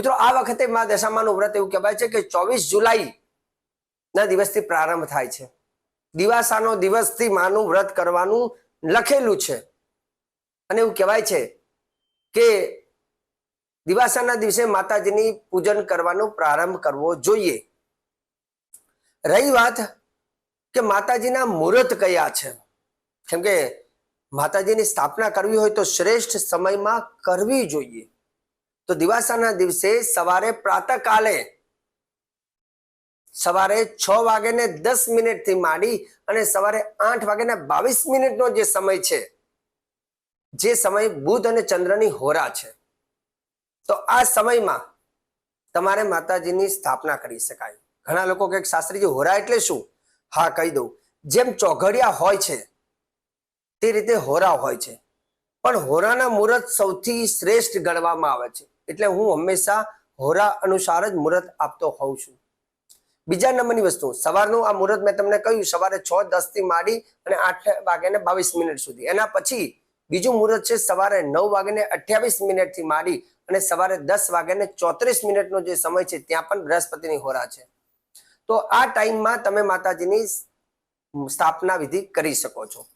મિત્રો, આ વખતે મા દશામાનું વ્રત એવું કહેવાય છે કે ચોવીસ જુલાઈ ના દિવસથી પ્રારંભ થાય છે. દિવાસાનો દિવસથી માનું વ્રત કરવાનું લખેલું છે. અને એવું કહેવાય છે કે દિવાસાના દિવસે માતાજીની પૂજન કરવાનો પ્રારંભ કરવો જોઈએ. રહી વાત કે માતાજીના મુહૂર્ત કયા છે? કેમ કે માતાજીની સ્થાપના કરવી હોય તો શ્રેષ્ઠ સમયમાં કરવી જોઈએ. તો દિવાસાના દિવસે સવારે પ્રાતઃકાલે સવારે છ વાગે ને દસ મિનિટથી માંડી અને સવારે આઠ વાગે ને બાવીસ મિનિટનો જે સમય છે, જે સમય બુધ અને ચંદ્રની હોરા છે. તો આ સમયમાં તમારે માતાજીની સ્થાપના કરી શકાય. ઘણા લોકો કે, શાસ્ત્રીજી, હોરા એટલે શું? હા, કહી દઉં. જેમ ચોઘડિયા હોય છે, તે રીતે હોરા હોય છે. પણ હોરાના મુહૂર્ત સૌથી શ્રેષ્ઠ ગણવામાં આવે છે. એટલે હું હંમેશા હોરા અનુસાર જ મુહૂર્ત આપતો હોઉં છું. બીજા નંબરની વસ્તુ, સવારનું આ મુહૂર્ત મેં તમને કહ્યું, સવારે છ દસથી માંડી અને આઠ વાગ્યાને બાવીસ મિનિટ સુધી. એના પછી બીજું મુહૂર્ત છે સવારે નવ વાગે અઠ્યાવીસ મિનિટથી માંડી અને સવારે દસ વાગે ચોત્રીસ મિનિટનો જે સમય છે ત્યાં પણ બૃહસ્પતિની હોરા છે. તો આ ટાઈમમાં તમે માતાજીની સ્થાપના વિધિ કરી શકો છો.